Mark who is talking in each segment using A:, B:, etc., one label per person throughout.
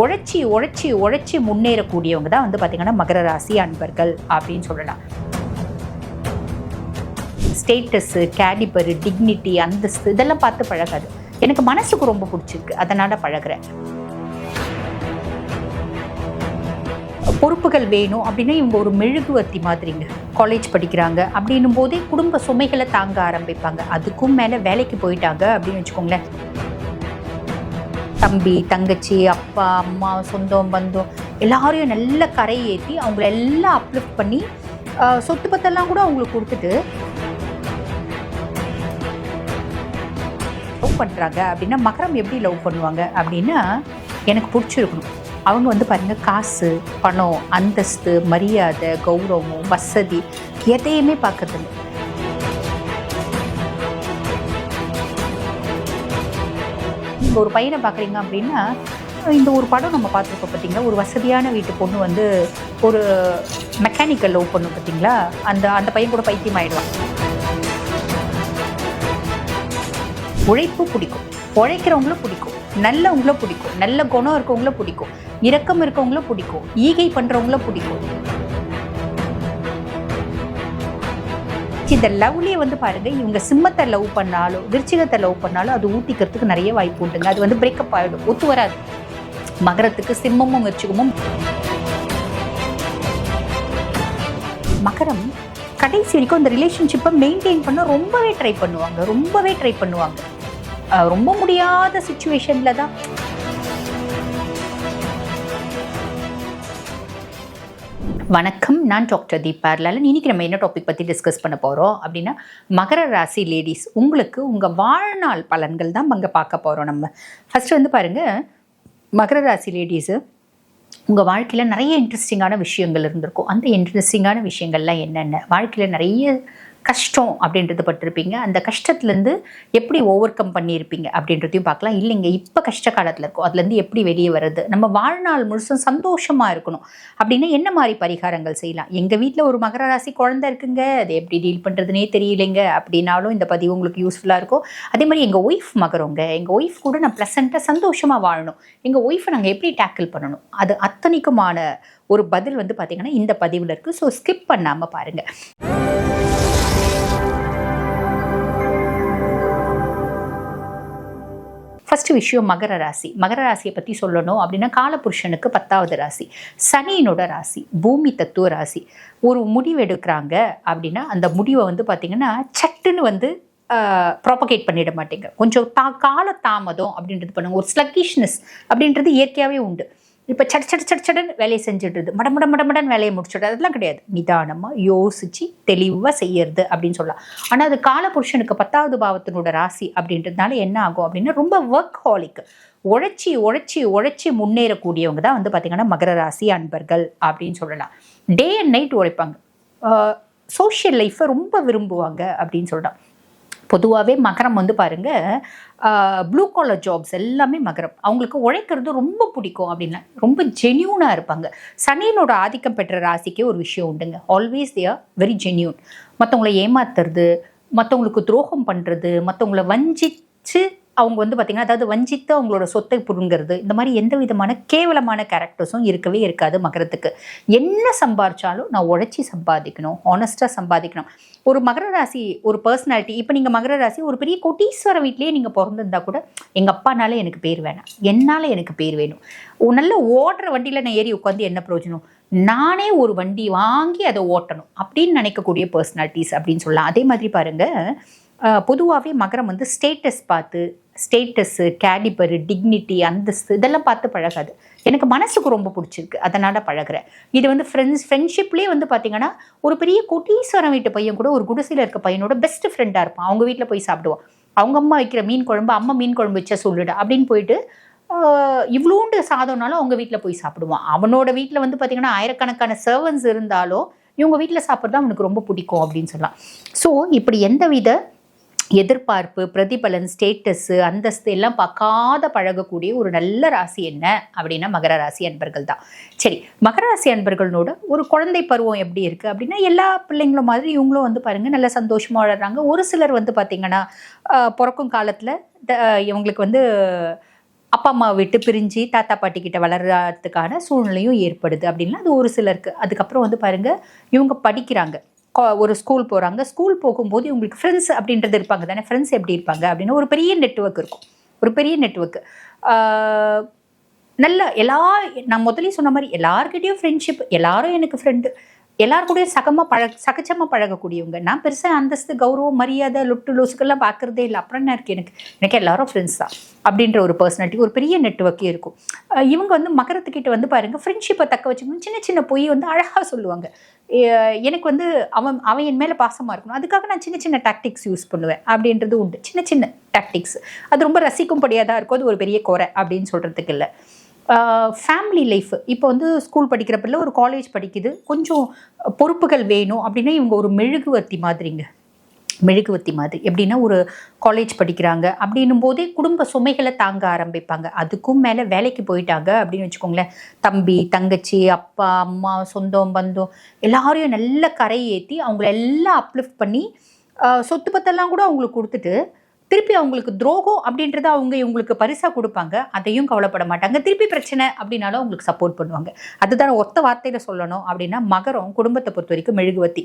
A: உழைச்சி உழைச்சி உழைச்சி முன்னேறக்கூடியவங்க தான் வந்து பார்த்திங்கன்னா மகர ராசி அன்பர்கள் அப்படின்னு சொல்லலாம். ஸ்டேட்டஸு கேடிபரு டிக்னிட்டி அந்தஸ்து இதெல்லாம் பார்த்து பழகாது. எனக்கு மனசுக்கு ரொம்ப பிடிச்சிருக்கு அதனால் பழகுறேன். பொறுப்புகள் வேணும் அப்படின்னா இவங்க ஒரு மெழுகுவர்த்தி மாதிரிங்க. காலேஜ் படிக்கிறாங்க அப்படின்னும் போதே குடும்ப சுமைகளை தாங்க ஆரம்பிப்பாங்க. அதுக்கும் மேலே வேலைக்கு போயிட்டாங்க அப்படின்னு வச்சுக்கோங்களேன். தம்பி தங்கச்சி அப்பா அம்மா சொந்தம் பந்தம் எல்லாரையும் நல்ல கரை ஏற்றி அவங்கள எல்லாம் அப்லிஃப்ட் பண்ணி சொத்து பத்தெல்லாம் கூட அவங்களுக்கு கொடுத்துட்டு லவ் பண்ணுறாங்க அப்படின்னா மகரம் எப்படி லவ் பண்ணுவாங்க? அப்படின்னா எனக்கு பிடிச்சிருக்கணும். அவங்க வந்து பாருங்க காசு பணம் அந்தஸ்து மரியாதை கௌரவம் வசதி எதையுமே பார்க்கறதில்ல. நீங்கள் ஒரு பையனை பார்க்குறீங்க அப்படின்னா இந்த ஒரு படம் நம்ம பார்த்துருக்கோம் பார்த்தீங்களா? ஒரு வசதியான வீட்டு பொண்ணு வந்து ஒரு மெக்கானிக்கல் லவ் பண்ணும் பார்த்தீங்களா? அந்த அந்த பையன் கூட பைத்தியம் ஆயிடுவான். உழைப்பு பிடிக்கும். உழைக்கிறவங்களும் பிடிக்கும். நல்லவங்கள பிடிக்கும். நல்ல குணம் இருக்கவங்கள பிடிக்கும். இரக்கம் இருக்கவங்கள பிடிக்கும். ஈகை பண்ணுறவங்கள பிடிக்கும். இந்த லவ்லேயே வந்து பாருங்க இவங்க சிம்மத்தை லவ் பண்ணாலும் விருச்சிகத்தை லவ் பண்ணாலும் அது ஊற்றிக்கிறதுக்கு நிறைய வாய்ப்பு உண்டுங்க. அது வந்து பிரேக்கப் ஆகிடும் ஒத்து வராது. மகரத்துக்கு சிம்மமும் விருச்சிகமும். மகரம் கடைசி வரைக்கும் அந்த ரிலேஷன்ஷிப்பை மெயின்டைன் பண்ண ரொம்பவே ட்ரை பண்ணுவாங்க. ரொம்பவே ட்ரை பண்ணுவாங்க. ரொம்ப முடியாத சுச்சுவேஷனில் தான் வணக்கம். நான் டாக்டர் தீபா லாலன் இன்னைக்கு நம்ம என்ன டாபிக் பற்றி டிஸ்கஸ் பண்ண போகிறோம் அப்படின்னா மகர ராசி லேடிஸ் உங்களுக்கு உங்கள் வாழ்நாள் பலன்கள் தான் அங்கே பார்க்க போகிறோம் நம்ம. ஃபஸ்ட்டு வந்து பாருங்கள் மகர ராசி லேடிஸு உங்கள் வாழ்க்கையில் நிறைய இன்ட்ரெஸ்டிங்கான விஷயங்கள் இருந்திருக்கும். அந்த இன்ட்ரெஸ்டிங்கான விஷயங்கள்லாம் என்னென்ன? வாழ்க்கையில் நிறைய கஷ்டம் அப்படின்றது பட்டிருப்பீங்க. அந்த கஷ்டத்துலேருந்து எப்படி ஓவர் கம் பண்ணியிருப்பீங்க அப்படின்றதையும் பார்க்கலாம். இல்லைங்க இப்போ கஷ்ட காலத்தில் இருக்கும். அதுலேருந்து எப்படி வெளியே வர்றது நம்ம வாழ்நாள் முழுசும் சந்தோஷமாக இருக்கணும். அப்படின்னா என்ன மாதிரி பரிகாரங்கள் செய்யலாம்? எங்கள் வீட்டில் ஒரு மகர ராசி குழந்தை இருக்குங்க. அது எப்படி டீல் பண்ணுறதுனே தெரியலைங்க. அப்படின்னாலும் இந்த பதிவு உங்களுக்கு யூஸ்ஃபுல்லாக இருக்கும். அதே மாதிரி எங்கள் ஒய்ஃப் மகரவங்க எங்கள் ஒய்ஃப் கூட நான் ப்ளசண்ட்டாக சந்தோஷமாக வாழணும். எங்கள் ஒய்ஃபை நாங்கள் எப்படி டேக்கிள் பண்ணணும்? அது அத்தனைக்குமான ஒரு பதில் வந்து பார்த்திங்கன்னா இந்த பதிவில் இருக்குது ஸோ ஸ்கிப் பண்ணாமல் பாருங்கள் ஃபஸ்ட்டு விஷயம் மகர ராசி. மகர ராசியை பற்றி சொல்லணும் அப்படின்னா காலபுருஷனுக்கு பத்தாவது ராசி. சனியினோட ராசி பூமி தத்துவ ராசி. ஒரு முடிவு எடுக்கிறாங்க அப்படின்னா அந்த முடிவை வந்து பார்த்திங்கன்னா சட்டுன்னு வந்து ப்ராப்பகேட் பண்ணிட மாட்டேங்க. கொஞ்சம் தா கால தாமதம் அப்படின்றது பண்ணுங்க. ஒரு ஸ்லக்கிஷ்னஸ் அப்படின்றது இயற்கையாகவே உண்டு. இப்போ சட சட சட சடன் வேலையை செஞ்சுடுறது. மட மட மட மடன் வேலையை முடிச்சுடுறது. அதெல்லாம் கிடையாது. நிதானமாக யோசித்து தெளிவாக செய்யறது அப்படின்னு சொல்லலாம். ஆனால் அது காலபுருஷனுக்கு பத்தாவது பாவத்தினோட ராசி அப்படின்றதுனால என்ன ஆகும் அப்படின்னா ரொம்ப ஒர்க் ஹாலிக் உழைச்சி உழைச்சி உழைச்சி முன்னேறக்கூடியவங்க தான் வந்து பார்த்திங்கன்னா மகர ராசி அன்பர்கள் அப்படின்னு சொல்லலாம். டே அண்ட் நைட் உழைப்பாங்க. சோஷியல் லைஃப்பை ரொம்ப விரும்புவாங்க அப்படின்னு சொல்லலாம். பொதுவாகவே மகரம் வந்து பாருங்கள் ப்ளூ காலர் ஜாப்ஸ் எல்லாமே மகரம். அவங்களுக்கு உழைக்கிறது ரொம்ப பிடிக்கும் அப்படின்னா ரொம்ப ஜென்யூனாக இருப்பாங்க. சனியனோட ஆதிக்கம் பெற்ற ராசிக்கே ஒரு விஷயம் உண்டுங்க. Always they are very genuine மற்றவங்கள ஏமாத்துறது மற்றவங்களுக்கு துரோகம் பண்ணுறது மற்றவங்கள வஞ்சிச்சு அவங்க வந்து பார்த்திங்கன்னா அதாவது வஞ்சித்து அவங்களோட சொத்தை புடுங்கிறது இந்த மாதிரி எந்த விதமான கேவலமான கேரக்டர்ஸும் இருக்கவே இருக்காது மகரத்துக்கு. என்ன சம்பாரிச்சாலும் நான் உழைச்சி சம்பாதிக்கணும் ஹானஸ்ட்டாக சம்பாதிக்கணும். ஒரு மகர ராசி ஒரு பர்சனாலிட்டி இப்போ நீங்கள் மகர ராசி ஒரு பெரிய கோட்டீஸ்வர வீட்லேயே நீங்கள் பிறந்திருந்தா கூட எங்கள் அப்பானால எனக்கு பேர் வேணாம். என்னால் எனக்கு பேர் வேணும். நல்ல ஓடுற வண்டியில் நான் ஏறி உட்காந்து என்ன பிரயோஜனம்? நானே ஒரு வண்டி வாங்கி அதை ஓட்டணும் அப்படின்னு நினைக்கக்கூடிய பர்சனாலிட்டிஸ் அப்படின்னு சொல்லலாம். அதே மாதிரி பாருங்கள் பொதுவாகவே மகரம் வந்து ஸ்டேட்டஸ் பார்த்து ஸ்டேட்டஸு கேலிபரு டிக்னிட்டி அந்தஸ்து இதெல்லாம் பார்த்து பழகாது. எனக்கு மனசுக்கு ரொம்ப பிடிச்சிருக்கு. அதனால் பழகுறேன். இது வந்து ஃப்ரெண்ட்ஸ் ஃப்ரெண்ட்ஷிப்லேயே வந்து பார்த்தீங்கன்னா ஒரு பெரிய கோட்டீஸ்வரம் வீட்டு பையன் கூட ஒரு குடிசையில் இருக்க பையனோட பெஸ்ட் ஃப்ரெண்டாக இருப்பான். அவங்க வீட்டில் போய் சாப்பிடுவான். அவங்க அம்மா வைக்கிற மீன் குழம்பு அம்மா மீன் குழம்பு வச்சா சொல்லிடு அப்படின்னு போயிட்டு இவ்வளோண்டு சாதம்னாலும் அவங்க வீட்டில் போய் சாப்பிடுவான். அவனோட வீட்டில் வந்து பார்த்தீங்கன்னா ஆயிரக்கணக்கான சர்வன்ஸ் இருந்தாலும் இவங்க வீட்டில் சாப்பிட்றது அவனுக்கு ரொம்ப பிடிக்கும் அப்படின்னு சொல்லலாம். ஸோ இப்படி எந்த வித எதிர்பார்ப்பு பிரதிபலன் ஸ்டேட்டஸு அந்தஸ்து எல்லாம் பார்க்காத பழகக்கூடிய ஒரு நல்ல ராசி என்ன அப்படின்னா மகர ராசி அன்பர்கள் தான். சரி மகர ராசி அன்பர்களோட ஒரு குழந்தை பருவம் எப்படி இருக்குது அப்படின்னா எல்லா பிள்ளைங்களும் மாதிரி இவங்களும் வந்து பாருங்கள் நல்ல சந்தோஷமாக வளர்றாங்க. ஒரு சிலர் வந்து பார்த்திங்கன்னா பிறக்கும் காலத்தில் இவங்களுக்கு வந்து அப்பா அம்மா விட்டு பிரிஞ்சு தாத்தா பாட்டி கிட்ட வளர்றதுக்கான சூழ்நிலையும் ஏற்படுது அப்படின்னா அது ஒரு சிலருக்கு. அதுக்கப்புறம் வந்து பாருங்கள் இவங்க படிக்கிறாங்க. ஒரு ஸ்கூல் போகிறாங்க ஸ்கூல் போகும்போது இவங்களுக்கு ஃப்ரெண்ட்ஸ் அப்படின்றது இருப்பாங்க தானே? ஃப்ரெண்ட்ஸ் எப்படி இருப்பாங்க அப்படின்னு ஒரு பெரிய நெட்வொர்க் இருக்கும். ஒரு பெரிய நெட்வொர்க் நல்ல எல்லா நான் முதலே சொன்ன மாதிரி எல்லாருக்கிட்டேயும் ஃப்ரெண்ட்ஷிப் எல்லாரும் எனக்கு ஃப்ரெண்டு எல்லார் கூடயும் சகமாக பழக சகச்சமாக பழகக்கூடியவங்க. நான் பெருசாக அந்தஸ்து கௌரவம் மரியாதை லுட்டு லூசுக்கெல்லாம் பார்க்குறதே இல்லை. அப்புறம் என்ன இருக்குது எனக்கு? எனக்கு எல்லாரும் ஃப்ரெண்ட்ஸ் தான். அப்படின்ற ஒரு பர்சனாலிட்டி ஒரு பெரிய நெட்ஒர்க்கே இருக்கும். இவங்க வந்து மகரத்துக்கிட்ட வந்து பாருங்கள் ஃப்ரெண்ட்ஷிப்பை தக்க வச்சுக்கணும் சின்ன சின்ன பொய் வந்து அழகாக சொல்லுவாங்க. எனக்கு வந்து அவன் அவன் என் மேலே பாசமாக இருக்கணும். அதுக்காக நான் சின்ன சின்ன டாக்டிக்ஸ் யூஸ் பண்ணுவேன். அப்படின்றது உண்டு. சின்ன சின்ன டாக்டிக்ஸ் அது ரொம்ப ரசிக்கும்படியாக தான் இருக்கும். அது ஒரு பெரிய குறை அப்படின்னு சொல்கிறதுக்கு இல்லை. ஃபேமிலி லைஃப் இப்போ வந்து ஸ்கூல் படிக்கிற பிள்ளை ஒரு காலேஜ் படிக்குது. கொஞ்சம் பொறுப்புகள் வேணும் அப்படின்னா இவங்க ஒரு மெழுகுவர்த்தி மாதிரிங்க. மெழுகுவர்த்தி மாதிரி. எப்படின்னா ஒரு காலேஜ் படிக்கிறாங்க. அப்படின்னும் போதே குடும்ப சுமைகளை தாங்க ஆரம்பிப்பாங்க. அதுக்கும் மேலே வேலைக்கு போயிட்டாங்க அப்படின்னு வச்சுக்கோங்களேன். தம்பி தங்கச்சி அப்பா அம்மா சொந்தம் பந்தம். எல்லாரையும் நல்ல கரை ஏற்றி அவங்கள எல்லாம் அப்லிஃப்ட் பண்ணி சொத்து பத்தெல்லாம் கூட அவங்களுக்கு கொடுத்துட்டு திருப்பி அவங்களுக்கு துரோகம் அப்படின்றத அவங்க இவங்களுக்கு பரிசாக கொடுப்பாங்க. அதையும் கவலைப்பட மாட்டாங்க. திருப்பி பிரச்சனை அப்படின்னாலும் அவங்களுக்கு சப்போர்ட் பண்ணுவாங்க. அதுதான் ஒத்த வார்த்தையில் சொல்லணும் அப்படின்னா மகரம் குடும்பத்தை பொறுத்த வரைக்கும் மெழுகுவத்தி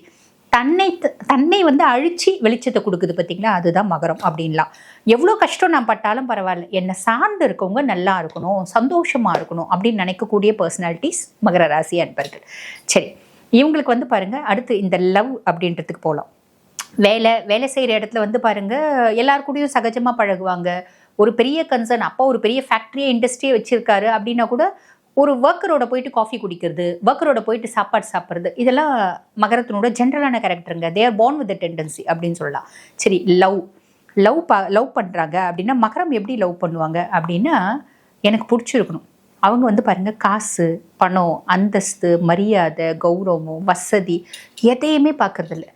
A: தன்னை தன்னை வந்து அழிச்சு வெளிச்சத்தை கொடுக்குது பார்த்தீங்களா? அதுதான் மகரம் அப்படின்லாம். எவ்வளோ கஷ்டம் நான் பட்டாலும் பரவாயில்ல. என்னை சார்ந்து இருக்கவங்க நல்லா இருக்கணும் சந்தோஷமா இருக்கணும் அப்படின்னு நினைக்கக்கூடிய பர்சனாலிட்டிஸ் மகர ராசி அன்பர்கள். சரி இவங்களுக்கு வந்து பாருங்க அடுத்து இந்த லவ் அப்படின்றதுக்கு போகலாம் வேலை வேலை செய்கிற இடத்துல வந்து பாருங்கள் எல்லார் கூடயும் சகஜமாக பழகுவாங்க. ஒரு பெரிய கன்சர்ன் அப்பா ஒரு பெரிய ஃபேக்ட்ரியை இண்டஸ்ட்ரியே வச்சுருக்காரு அப்படின்னா கூட ஒரு ஒர்க்கரோட போயிட்டு காஃபி குடிக்கிறது ஒர்க்கரோட போயிட்டு சாப்பாடு சாப்பிட்றது இதெல்லாம் மகரத்தினோட ஜென்ரலான கேரக்டருங்க they are with with tendency அப்படின்னு சொல்லலாம். சரி லவ் லவ் ப லவ் பண்ணுறாங்க அப்படின்னா மகரம் எப்படி லவ் பண்ணுவாங்க அப்படின்னா எனக்கு பிடிச்சிருக்கணும். அவங்க வந்து பாருங்கள் காசு பணம் அந்தஸ்து மரியாதை கௌரவம் வசதி எதையுமே பார்க்கறதில்ல.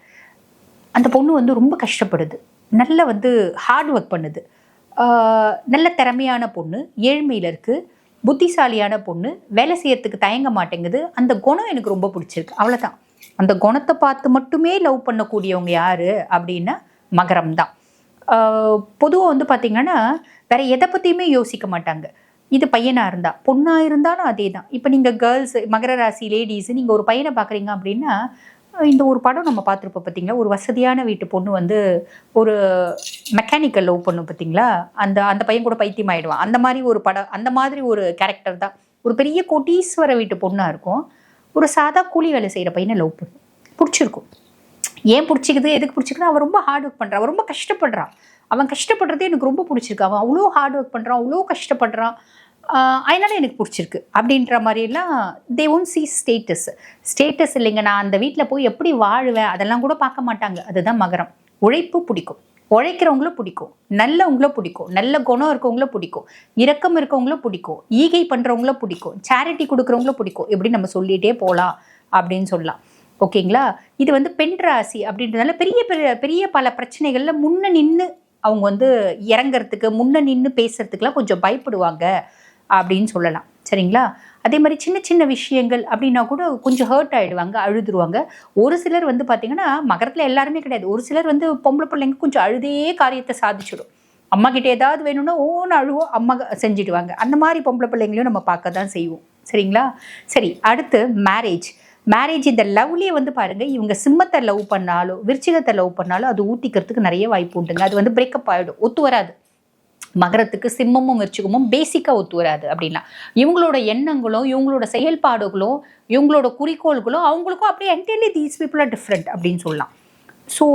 A: அந்த பொண்ணு வந்து ரொம்ப கஷ்டப்படுது. நல்ல வந்து ஹார்ட் ஒர்க் பண்ணுது. நல்ல திறமையான பொண்ணு ஏழ்மையில் இருக்குது புத்திசாலியான பொண்ணு வேலை செய்யறதுக்கு தயங்க மாட்டேங்குது. அந்த குணம் எனக்கு ரொம்ப பிடிச்சிருக்கு. அவ்வளோதான் அந்த குணத்தை பார்த்து மட்டுமே லவ் பண்ணக்கூடியவங்க யார் அப்படின்னா மகரம் தான். பொதுவாக வந்து பார்த்திங்கன்னா வேற எதை பற்றியுமே யோசிக்க மாட்டாங்க. இது பையனாக இருந்தால் பொண்ணாக இருந்தாலும் அதே தான் இப்போ நீங்கள் கேர்ள்ஸ் மகர ராசி லேடிஸ் நீங்கள் ஒரு பையனை பார்க்குறீங்க அப்படின்னா இந்த ஒரு படம் நம்ம பார்த்துருப்போம் பார்த்தீங்களா ஒரு வசதியான வீட்டு பொண்ணு வந்து ஒரு மெக்கானிக்கல் லவ் பண்ணும் பார்த்தீங்களா அந்த அந்த பையன் கூட பைத்தியம் ஆயிடுவான். அந்த மாதிரி ஒரு படம் அந்த மாதிரி ஒரு கேரக்டர் தான். ஒரு பெரிய கோட்டீஸ்வர வீட்டு பொண்ணாக இருக்கும். ஒரு சாதா கூலி வேலை செய்கிற பையனை லவ் பண்ணும். பிடிச்சிருக்கும். ஏன் பிடிச்சிக்குது? எதுக்கு பிடிச்சிக்குது அவன் ரொம்ப ஹார்ட் ஒர்க் பண்ணுறான் அவன் ரொம்ப கஷ்டப்படுறான். அவன் கஷ்டப்படுறதே எனக்கு ரொம்ப பிடிச்சிருக்கு. அவன் அவ்வளோ ஹார்ட் ஒர்க் பண்ணுறான் அவ்வளோ கஷ்டப்படுறான். அதனால் எனக்கு பிடிச்சிருக்கு. அப்படின்ற மாதிரிலாம் they won't see status status இல்லைங்க நான் அந்த வீட்டில் போய் எப்படி வாழுவேன் அதெல்லாம் கூட பார்க்க மாட்டாங்க. அதுதான் மகரம். உழைப்பு பிடிக்கும். உழைக்கிறவங்களும் பிடிக்கும். நல்லவங்களும் பிடிக்கும். நல்ல குணம் இருக்கவங்களும் பிடிக்கும். இரக்கம் இருக்கவங்களும் பிடிக்கும். ஈகை பண்ணுறவங்களும் பிடிக்கும். சேரிட்டி கொடுக்குறவங்களும் பிடிக்கும். இப்படி நம்ம சொல்லிகிட்டே போகலாம் அப்படின்னு சொல்லலாம். ஓகேங்களா? இது வந்து பெண் ராசி அப்படின்றதுனால பெரிய பெரிய பெரிய பல பிரச்சனைகளில் முன்ன நின்று அவங்க வந்து இறங்கிறதுக்கு முன்ன நின்று பேசுறதுக்குலாம் கொஞ்சம் பயப்படுவாங்க. அப்படின்னு சொல்லலாம். சரிங்களா? அதே மாதிரி சின்ன சின்ன விஷயங்கள் அப்படின்னா கூட கொஞ்சம் ஹர்ட் ஆகிடுவாங்க அழுதுருவாங்க. ஒரு சிலர் வந்து பார்த்தீங்கன்னா மகரத்தில் எல்லாருமே கிடையாது. ஒரு சிலர் வந்து பொம்பளை பிள்ளைங்க கொஞ்சம் அழுதே காரியத்தை சாதிச்சிடும். அம்மா கிட்ட ஏதாவது வேணும்னா ஓன்னு அழுவோம் அம்மா செஞ்சிடுவாங்க. அந்த மாதிரி பொம்பளை பிள்ளைங்களையும் நம்ம பார்க்க தான் செய்வோம். சரிங்களா? சரி அடுத்து மேரேஜ் மேரேஜ் இந்த லவ்லேயே வந்து பாருங்க இவங்க சிம்மத்தை லவ் பண்ணாலும் விருச்சிகத்தை லவ் பண்ணாலும் அது ஊற்றிக்கிறதுக்கு நிறைய வாய்ப்பு உண்டுங்க. அது வந்து பிரேக்கப் ஆகிடும் ஒத்து வராது. மகரத்துக்கு சிம்மமும் விருச்சிகமும் பேசிக்காக ஒத்து வராது அப்படின்னா. இவங்களோட எண்ணங்களும் இவங்களோட செயல்பாடுகளும் இவங்களோட குறிக்கோள்களும் அவங்களுக்கும் அப்படியே entirely these people are different அப்படின்னு சொல்லலாம். ஸோ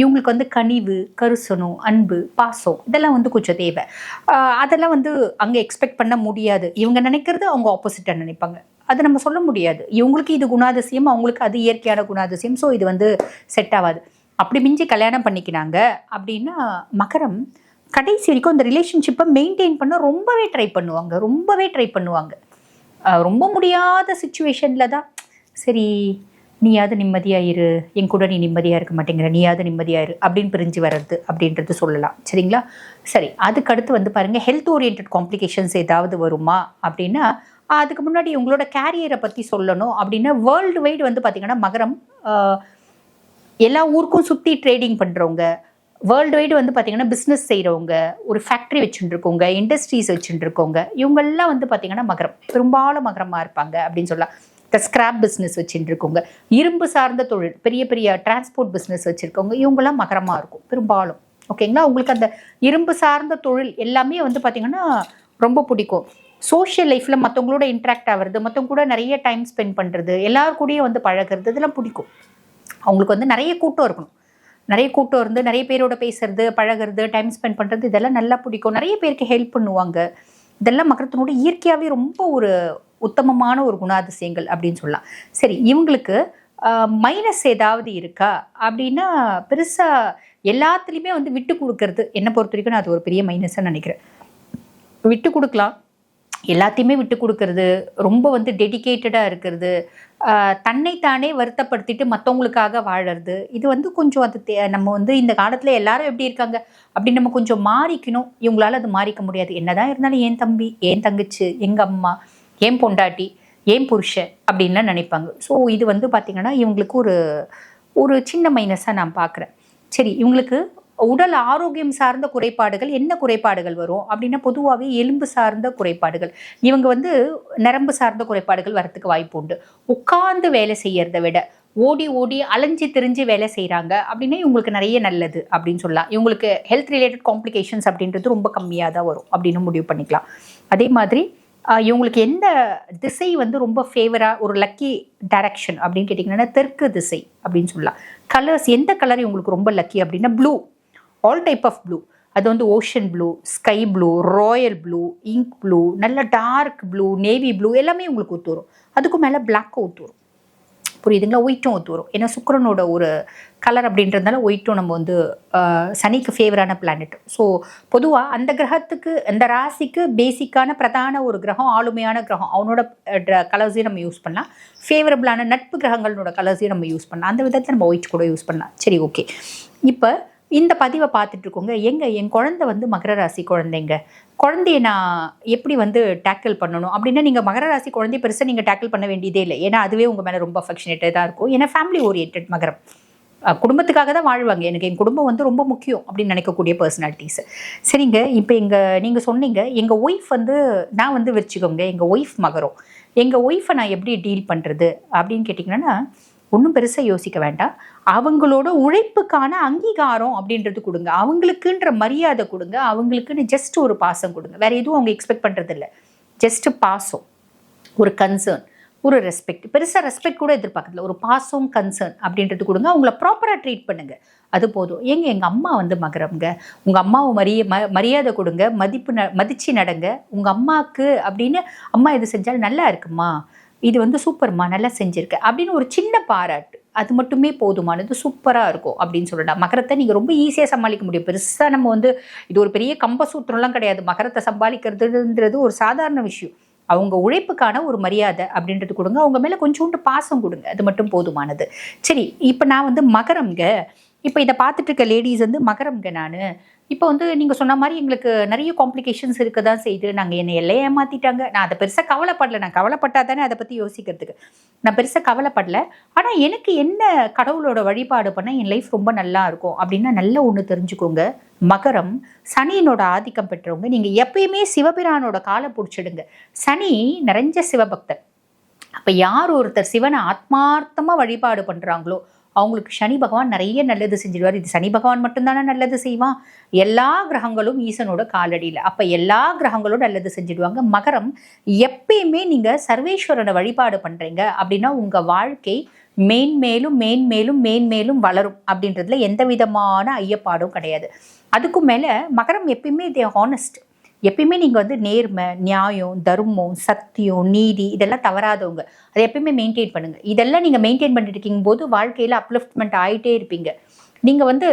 A: இவங்களுக்கு வந்து கனிவு கருசனம் அன்பு பாசம் இதெல்லாம் வந்து கொஞ்சம் தேவை. அதெல்லாம் வந்து அங்கே எக்ஸ்பெக்ட் பண்ண முடியாது. இவங்க நினைக்கிறது அவங்க ஆப்போசிட்டாக நினைப்பாங்க. அது நம்ம சொல்ல முடியாது. இவங்களுக்கு இது குணாதிசயம் அவங்களுக்கு அது இயற்கையான குணாதிசயம். ஸோ இது வந்து செட் ஆகாது. அப்படி மிஞ்சி கல்யாணம் பண்ணிக்கினாங்க அப்படின்னா மகரம் கடைசி வரைக்கும் அந்த ரிலேஷன்ஷிப்பை மெயின்டைன் பண்ண ரொம்பவே ட்ரை பண்ணுவாங்க. ரொம்பவே ட்ரை பண்ணுவாங்க. ரொம்ப முடியாத சுச்சுவேஷனில் தான் சரி நீயாவது நிம்மதியாக இரு. என் கூட நீ நிம்மதியாக இருக்க மாட்டேங்கிற நீயாவது நிம்மதியாக இரு அப்படின்னு பிரிஞ்சு வர்றது அப்படின்றது சொல்லலாம். சரிங்களா? சரி அதுக்கு அடுத்து வந்து பாருங்கள் ஹெல்த் ஓரியன்ட் காம்ப்ளிகேஷன்ஸ் ஏதாவது வருமா அப்படின்னா அதுக்கு முன்னாடி உங்களோட கேரியரை பற்றி சொல்லணும் அப்படின்னா வேர்ல்டு வைடு வந்து பார்த்திங்கன்னா மகரம் எல்லா ஊருக்கும் சுற்றி ட்ரேடிங் பண்ணுறவங்க வேர்ல்டு வைடு வந்து பார்த்தீங்கன்னா பிஸ்னஸ் செய்கிறவங்க ஒரு ஃபேக்ட்ரி வச்சுட்டுருக்கவங்க இண்டஸ்ட்ரீஸ் வச்சுட்டு இருக்கவங்க இவங்கெல்லாம் வந்து பார்த்தீங்கன்னா மகரம். பெரும்பாலும் மகரமாக இருப்பாங்க அப்படின்னு சொல்லலாம். இந்த ஸ்கிராப் பிஸ்னஸ் வச்சுட்டுருக்கவங்க இரும்பு சார்ந்த தொழில் பெரிய பெரிய டிரான்ஸ்போர்ட் பிஸ்னஸ் வச்சுருக்கவங்க இவங்கெல்லாம் மகரமாக இருக்கும் பெரும்பாலும். ஓகேங்களா உங்களுக்கு அந்த இரும்பு சார்ந்த தொழில் எல்லாமே வந்து பார்த்திங்கன்னா ரொம்ப பிடிக்கும். சோஷியல் லைஃப்பில் மற்றவங்களோட இன்ட்ராக்ட் ஆகிறது மற்றவங்க கூட நிறைய டைம் ஸ்பெண்ட் பண்ணுறது எல்லார் கூடயும் வந்து பழகிறது இதெல்லாம் பிடிக்கும். அவங்களுக்கு வந்து நிறைய கூட்டம் இருக்கணும். நிறைய கூட்டம் இருந்து நிறைய பேரோட பேசுறது பழகிறது டைம் ஸ்பெண்ட் பண்ணுறது இதெல்லாம் நல்லா பிடிக்கும். நிறைய பேருக்கு ஹெல்ப் பண்ணுவாங்க. இதெல்லாம் மக்கத்தினோட இயற்கையாகவே ரொம்ப ஒரு உத்தமமான ஒரு குணாதிசயங்கள் அப்படின்னு சொல்லலாம். சரி இவங்களுக்கு மைனஸ் ஏதாவது இருக்கா? அப்படின்னா பெருசாக எல்லாத்துலேயுமே வந்து விட்டு கொடுக்கறது என்னை பொறுத்த வரைக்கும் நான் அது ஒரு பெரிய மைனஸாக நினைக்கிறேன். விட்டு கொடுக்கலாம். எல்லாத்தையுமே விட்டு கொடுக்கறது ரொம்ப வந்து டெடிகேட்டடாக இருக்கிறது தன்னைத்தானே வருத்தப்படுத்திட்டு மற்றவங்களுக்காக வாழறது. இது வந்து கொஞ்சம் அது தே- நம்ம வந்து இந்த காலத்தில் எல்லாரும் எப்படி இருக்காங்க அப்படி நம்ம கொஞ்சம் மாறிக்கணும். இவங்களால அது மாறிக்க முடியாது. என்னதான் இருந்தாலும் என் தம்பி என் தங்கச்சி எங்கள் அம்மா ஏன் பொண்டாட்டி ஏன் புருஷன் அப்படின்லாம் நினைப்பாங்க. ஸோ இது வந்து பார்த்திங்கன்னா இவங்களுக்கு ஒரு ஒரு சின்ன மைனஸாக நான் பார்க்குறேன் சரி இவங்களுக்கு உடல் ஆரோக்கியம் சார்ந்த குறைபாடுகள் என்ன குறைபாடுகள் வரும் அப்படின்னா பொதுவாகவே எலும்பு சார்ந்த குறைபாடுகள். இவங்க வந்து நரம்பு சார்ந்த குறைபாடுகள் வரத்துக்கு வாய்ப்பு உண்டு. உட்கார்ந்து வேலை செய்யறதை விட ஓடி ஓடி அலைஞ்சு திரிஞ்சு வேலை செய்கிறாங்க அப்படின்னா இவங்களுக்கு நிறைய நல்லது அப்படின்னு சொல்லலாம். இவங்களுக்கு ஹெல்த் ரிலேட்டட் காம்ப்ளிகேஷன்ஸ் அப்படின்றது ரொம்ப கம்மியாக தான் வரும் அப்படின்னு முடிவு பண்ணிக்கலாம். அதே மாதிரி இவங்களுக்கு எந்த திசை வந்து ரொம்ப ஃபேவராக ஒரு லக்கி டைரக்ஷன் அப்படின்னு கேட்டிங்கன்னா தெற்கு திசை அப்படின்னு சொல்லலாம். கலர்ஸ் எந்த கலர் இவங்களுக்கு ரொம்ப லக்கி அப்படின்னா blue all type of blue அது வந்து ocean blue sky blue royal blue ink blue நல்ல டார்க் ப்ளூ நேவி ப்ளூ எல்லாமே உங்களுக்கு ஒத்து வரும். அதுக்கும் மேலே பிளாக்கும் ஒத்து வரும். புரியுதுங்களா? ஒயிட்டும் ஒத்து வரும். ஏன்னா சுக்கிரனோட ஒரு கலர் அப்படின்றதுனால ஒயிட்டும் நம்ம வந்து சனிக்கு ஃபேவரான பிளானட் ஸோ பொதுவாக அந்த கிரகத்துக்கு அந்த ராசிக்கு பேசிக்கான பிரதான ஒரு கிரகம் ஆளுமையான கிரகம். அவனோட கலர்ஸையும் நம்ம யூஸ் பண்ணலாம். ஃபேவரபிளான நட்பு கிரகங்களோட கலர்ஸையும் நம்ம யூஸ் பண்ணலாம். அந்த விதத்தில் நம்ம ஒயிட் கூட யூஸ் பண்ணலாம். சரி ஓகே இப்போ இந்த பதிவை பார்த்துட்ருக்கோங்க. எங்க என் குழந்தை வந்து மகர ராசி குழந்தைங்க. குழந்தைய நான் எப்படி வந்து டேக்கிள் பண்ணணும்? அப்படின்னா நீங்கள் மகர ராசி குழந்தைய பெருசாக நீங்கள் டேக்கிள் பண்ண வேண்டியதே இல்லை. ஏன்னா அதுவே உங்கள் மேலே ரொம்ப அஃபெக்ஷனேட்டாக தான் இருக்கும். ஏன்னா ஃபேமிலி ஓரியன்ட் மகரம். குடும்பத்துக்காக தான் வாழ்வாங்க. எனக்கு என் குடும்பம் வந்து ரொம்ப முக்கியம் அப்படின்னு நினைக்கக்கூடிய பர்சனாலிட்டிஸ் சரிங்க. இப்போ எங்கள் நீங்கள் சொன்னீங்க எங்கள் ஒய்ஃப் வந்து நான் வந்து வச்சுக்கோங்க எங்கள் ஒய்ஃப் மகரம். எங்கள் ஒய்ஃபை நான் எப்படி டீல் பண்ணுறது அப்படின்னு கேட்டிங்கன்னா ஒன்றும் பெருசாக யோசிக்க வேண்டாம். அவங்களோட உழைப்புக்கான அங்கீகாரம் அப்படின்றது கொடுங்க. அவங்களுக்குன்ற மரியாதை கொடுங்க. அவங்களுக்குன்னு ஜஸ்ட் ஒரு பாசம் கொடுங்க. வேற எதுவும் அவங்க எக்ஸ்பெக்ட் பண்ணுறது இல்லை ஜஸ்ட் பாசம். ஒரு கன்சர்ன் ஒரு ரெஸ்பெக்ட் பெருசாக ரெஸ்பெக்ட் கூட எதிர்பார்க்கல ஒரு பாசம் கன்சர்ன் அப்படின்றது கொடுங்க. அவங்கள ப்ராப்பராக ட்ரீட் பண்ணுங்க. அது போதும். ஏங்க எங்கள் அம்மா வந்து மகரம்ங்க. உங்கள் அம்மாவை மரிய ம மரியாதை கொடுங்க. மதிப்பு ந மதித்து நடங்க. உங்கள் அம்மாவுக்கு அப்படின்னு அம்மா இது செஞ்சால் நல்லா இருக்குமா? இது வந்து சூப்பர்மா நல்லா செஞ்சிருக்க. அப்படின்னு ஒரு சின்ன பாராட்டு. அது மட்டுமே போதுமானது சூப்பராக இருக்கும் அப்படின்னு சொல்லலாம். மகரத்தை நீங்கள் ரொம்ப ஈஸியாக சமாளிக்க முடியும். பெருசாக நம்ம வந்து இது ஒரு பெரிய கம்பசூத்திரம்லாம் கிடையாது. மகரத்தை சமாளிக்கிறதுன்றது ஒரு சாதாரண விஷயம். அவங்க உழைப்புக்கான ஒரு மரியாதை அப்படின்றது கொடுங்க. அவங்க மேலே கொஞ்சோண்டு பாசம் கொடுங்க. அது மட்டும் போதுமானது. சரி இப்போ நான் வந்து மகரம்ங்க. இப்போ இதை பார்த்துட்டு இருக்க லேடிஸ் வந்து மகரம்ங்க நான். இப்போ வந்து நீங்கள் சொன்ன மாதிரி எங்களுக்கு நிறைய காம்ப்ளிகேஷன்ஸ் இருக்க தான் செய்யுது. நாங்கள் என்னை எல்லாம் ஏமாற்றிட்டாங்க நான் அதை பெருசாக கவலைப்படல. நான் கவலைப்பட்டா தானே அதை பற்றி யோசிக்கிறதுக்கு. நான் பெருசாக கவலைப்படல. ஆனால் எனக்கு என்ன கடவுளோட வழிபாடு பண்ணால் என் லைஃப் ரொம்ப நல்லா இருக்கும் அப்படின்னா நல்ல ஒன்று தெரிஞ்சுக்கோங்க. மகரம் சனியினோட ஆதிக்கம் பெற்றவங்க. நீங்கள் எப்பயுமே சிவபிரானோட காலை பிடிச்சிடுங்க. சனி நிறைஞ்ச சிவபக்தர். அப்போ யார் ஒருத்தர் சிவனை ஆத்மார்த்தமாக வழிபாடு பண்ணுறாங்களோ அவங்களுக்கு சனி பகவான் நிறைய நல்லது செஞ்சிடுவார். இது சனி பகவான் மட்டும்தானே நல்லது செய்வான். எல்லா கிரகங்களும் ஈசனோட காலடியில். அப்போ எல்லா கிரகங்களும் நல்லது செஞ்சிடுவாங்க. மகரம் எப்பயுமே நீங்கள் சர்வேஸ்வரனை வழிபாடு பண்ணுறீங்க அப்படின்னா உங்கள் வாழ்க்கை மேன்மேலும் மேன்மேலும் மேன்மேலும் வளரும் அப்படின்றதுல எந்த விதமான ஐயப்பாடும் கிடையாது. அதுக்கும் மேலே மகரம் எப்பயுமே தே ஹானஸ்ட் எப்பயுமே நீங்கள் வந்து நேர்மை நியாயம் தர்மம் சத்தியம் நீதி இதெல்லாம் தவறாதவங்க. அதை எப்பயுமே மெயின்டைன் பண்ணுங்கள் இதெல்லாம் நீங்கள் மெயின்டைன் பண்ணிட்டு இருக்கீங்க போது வாழ்க்கையில் அப்லிஃப்ட்மெண்ட் ஆகிட்டே இருப்பீங்க. நீங்கள் வந்து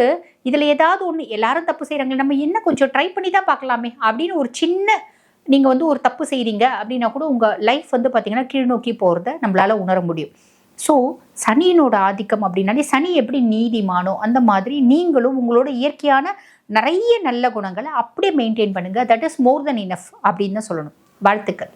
A: இதில் ஏதாவது ஒன்று எல்லாரும் தப்பு செய்கிறாங்க நம்ம என்ன கொஞ்சம் ட்ரை பண்ணி தான் பார்க்கலாமே அப்படின்னு ஒரு சின்ன நீங்கள் வந்து ஒரு தப்பு செய்கிறீங்க அப்படின்னா கூட உங்கள் லைஃப் வந்து பார்த்தீங்கன்னா கீழ்நோக்கி போகிறத நம்மளால் உணர முடியும். ஸோ சனியினோட ஆதிக்கம் அப்படின்னாலே சனி எப்படி நீதிமானோ அந்த மாதிரி நீங்களும் உங்களோட இயற்கையான நிறைய நல்ல குணங்களை அப்படியே மெயின்டைன் பண்ணுங்கள் that is more than enough அப்படின்னு தான் சொல்லணும். வாழ்த்துக்கள்.